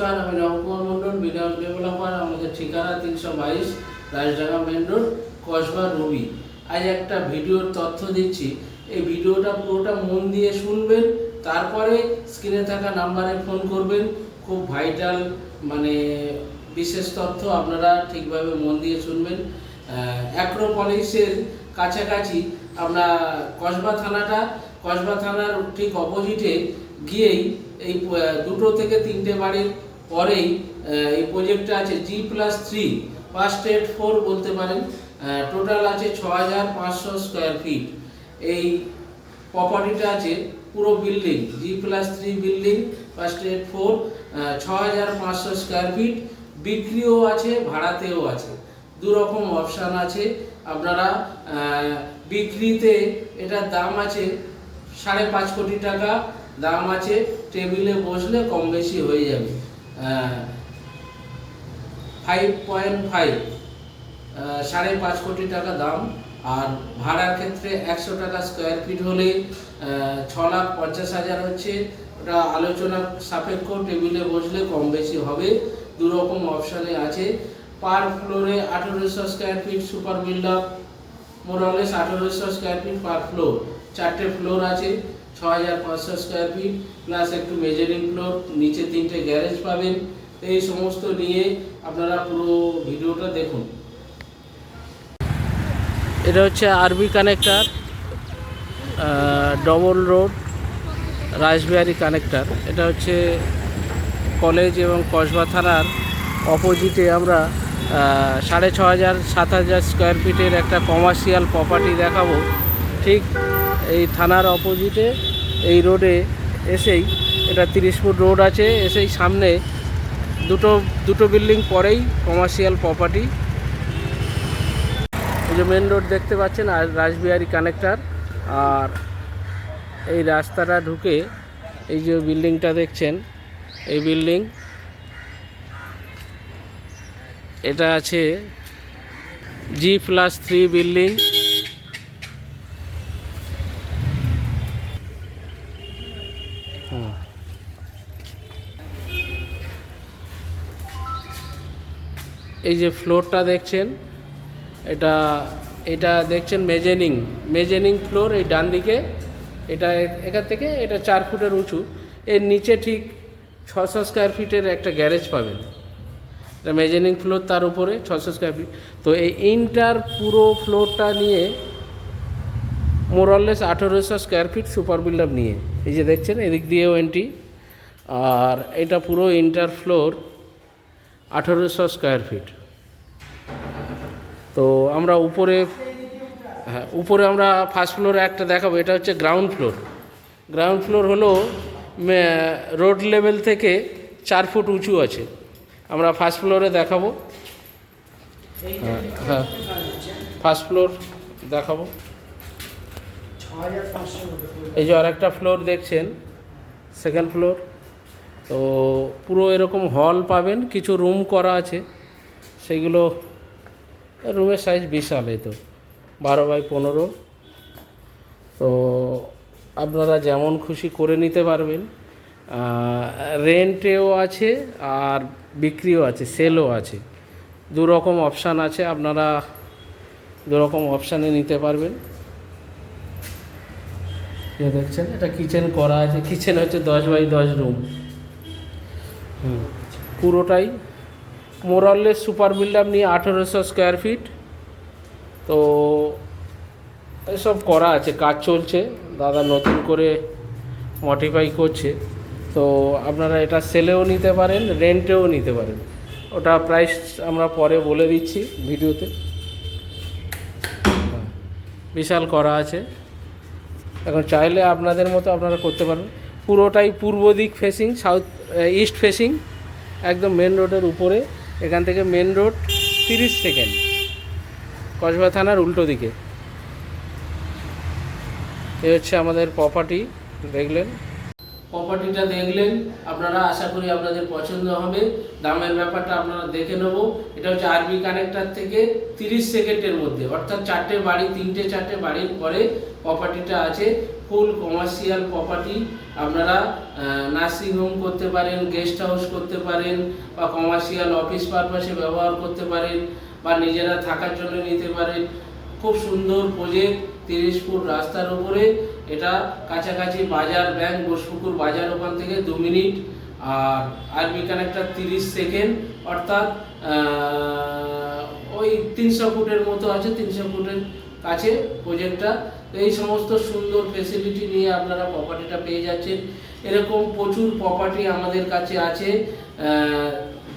নমস্কার, আমি নবকুমার মণ্ডল বিনিয়োগ ডেভেলপার আমাদের ঠিকানা তিনশো বাইশ রাজডাঙ্গা মেন রোড, কসবা রবি। আজ একটা ভিডিওর তথ্য দিচ্ছি। এই ভিডিওটা পুরোটা মন দিয়ে শুনবেন, তারপরে স্ক্রিনে থাকা নাম্বারে ফোন করবেন। খুব ভাইটাল মানে বিশেষ তথ্য আপনারা ঠিকভাবে মন দিয়ে শুনবেন। অ্যাক্রোপলিসের কাছাকাছি আমরা কসবা থানাটা, কসবা থানার ঠিক অপোজিটে গিয়েই এই দুটো থেকে তিনটে বাড়ির পরেই এই প্রজেক্টটা আছে G plus three first add four বলতে পারেন। টোটাল আছে ছ হাজার পাঁচশো স্কোয়ার ফিট এই প্রপার্টিটা আছে পুরো building G plus three building first add four ছ হাজার পাঁচশো স্কোয়ার ফিট বিক্রিও আছে, ভাড়াতেও আছে। দু রকম অপশান আছে। আপনারা বিক্রিতে এটার দাম আছে সাড়ে পাঁচ কোটি টাকা। দাম আছে টেবিলে বসলে কম বেশি হয়ে যাবে। ফাইভ পয়েন্ট ফাইভ সাড়ে পাঁচ কোটি টাকা দাম। আর ভাড়ার ক্ষেত্রে একশো টাকা স্কোয়ার ফিট হলে ছ লাখ পঞ্চাশ হাজার হচ্ছে। ওটা আলোচনা সাপেক্ষ, টেবিলে বসলে কম বেশি হবে। দু রকম অপশানে আছে। পার ফ্লোরে আঠেরোশো square feet super build up more or less আঠেরোশো স্কোয়ার ফিট পার ফ্লোর চারটে ফ্লোর আছে। ছ হাজার পাঁচশো স্কোয়ার ফিট প্লাস একটু মেজারিং ফ্লোর নিচে তিনটে গ্যারেজ পাবেন। এই সমস্ত নিয়ে আপনারা পুরো ভিডিওটা দেখুন। এটা হচ্ছে RB connector double road Rashbehari connector এটা হচ্ছে কলেজ এবং কসবা থানার অপোজিটে আমরা সাড়ে ছ হাজার, সাত হাজার স্কোয়ার ফিটের একটা কমার্শিয়াল প্রপার্টি দেখাবো। ঠিক এই থানার অপোজিটে এই রোডে এসেই, এটা তিরিশ ফুট রোড আছে, এসেই সামনে দুটো দুটো বিল্ডিং পরেই কমার্শিয়াল প্রপার্টি এই যে মেন রোড দেখতে পাচ্ছেন, আর রাসবিহারি কানেক্টার আর এই রাস্তাটা ঢুকে এই যে বিল্ডিংটা দেখছেন, এই বিল্ডিং। এটা আছে জি প্লাস থ্রি বিল্ডিং এই যে ফ্লোরটা দেখছেন, এটা এটা দেখছেন মেজেনিং মেজেনিং ফ্লোর এই ডান দিকে। এটা এখান থেকে এটা চার ফুটের উঁচু। এর নিচে ঠিক ছশো স্কোয়ার ফিটের একটা গ্যারেজ পাবেন। এটা মেজেনিং ফ্লোর তার উপরে ছশো স্কোয়ার ফিট তো এই ইন্টার পুরো ফ্লোরটা নিয়ে মোরলেস আঠেরোশো স্কোয়ার ফিট সুপার বিল্ডার নিয়ে। এই যে দেখছেন, এদিক দিয়েও এন্ট্রি আর এটা পুরো ইন্টার ফ্লোর আঠেরোশো স্কোয়ার ফিট তো আমরা উপরে হ্যাঁ উপরে আমরা ফার্স্ট ফ্লোরে একটা দেখাবো, এটা হচ্ছে গ্রাউন্ড ফ্লোর গ্রাউন্ড ফ্লোর হলো রোড লেভেল থেকে চার ফুট উঁচু আছে। আমরা ফার্স্ট ফ্লোরে দেখাবো। হ্যাঁ হ্যাঁ ফার্স্ট ফ্লোর দেখাবো। এই যে আরেকটা ফ্লোর দেখছেন সেকেন্ড ফ্লোর তো পুরো এরকম হল পাবেন, কিছু রুম করা আছে। সেগুলো রুমের সাইজ বিশাল এই তো, বারো বাই পনেরো। তো আপনারা যেমন খুশি করে নিতে পারবেন। রেন্টেও আছে আর বিক্রিও আছে সেলও আছে। দু রকম অপশান আছে, আপনারা দু রকম অপশানে নিতে পারবেন। দেখছেন, এটা কিচেন করা আছে। কিচেন হচ্ছে দশ বাই দশ রুম পুরোটাই। মোরাললেস সুপার বিল্ডার নিয়ে আঠেরোশো স্কোয়ার ফিট। তো এসব করা আছে, কাজ চলছে। দাদা নতুন করে মডিফাই করছে। তো আপনারা এটা সেলেও নিতে পারেন রেন্টেও নিতে পারেন। ওটা প্রাইস আমরা পরে বলে দিচ্ছি ভিডিওতে। বিশাল করা আছে। এখন চাইলে আপনাদের মতো আপনারা করতে পারেন। পুরোটাই পূর্ব দিক ফেসিং সাউথ ইস্ট ফেসিং একদম মেন রোডের উপরে। এখান থেকে মেন রোড তিরিশ সেকেন্ড কসবা থানার উল্টো দিকে। এ হচ্ছে আমাদের প্রপার্টি দেখলেন। প্রপার্টিটা দেখলেন, আপনারা আশা করি আপনাদের পছন্দ হবে। দামের ব্যাপারটা আপনারা দেখে নেব। এটা হচ্ছে আরবি কানেক্টার থেকে তিরিশ সেকেন্ডের মধ্যে, অর্থাৎ চারটে বাড়ি, তিনটে চারটে বাড়ির পরে প্রপার্টিটা আছে। ফুল কমার্শিয়াল প্রপার্টি আপনারা নার্সিং হোম করতে পারেন গেস্ট হাউস করতে পারেন, বা কমার্শিয়াল অফিস পারপাসে ব্যবহার করতে পারেন, বা নিজেরা থাকার জন্য নিতে পারেন। খুব সুন্দর প্রজেক্ট তিরিশ ফুট রাস্তার উপরে। এটা কাছাকাছি বাজার, ব্যাংক বোসপুকুর বাজার ওখান থেকে দু মিনিট, আর আরবি কানেক্টার তিরিশ সেকেন্ড, অর্থাৎ ওই তিনশো ফুটের মতো আছে, তিনশো ফুটের কাছে প্রজেক্টটা এই সমস্ত সুন্দর ফেসিলিটি নিয়ে আপনারা প্রপার্টিটা পেয়ে যাচ্ছেন। এরকম প্রচুর প্রপার্টি আমাদের কাছে আছে।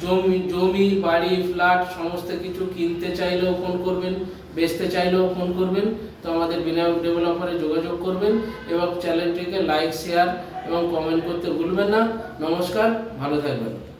জমি জমি, বাড়ি, ফ্ল্যাট, সমস্ত কিছু কিনতে চাইলেও ফোন করবেন, বেচতে চাইলেও ফোন করবেন। তো আমাদের বিনায়ক ডেভেলপারে যোগাযোগ করবেন এবং চ্যানেলটিকে লাইক শেয়ার এবং কমেন্ট করতে ভুলবেন না। নমস্কার, ভালো থাকবেন।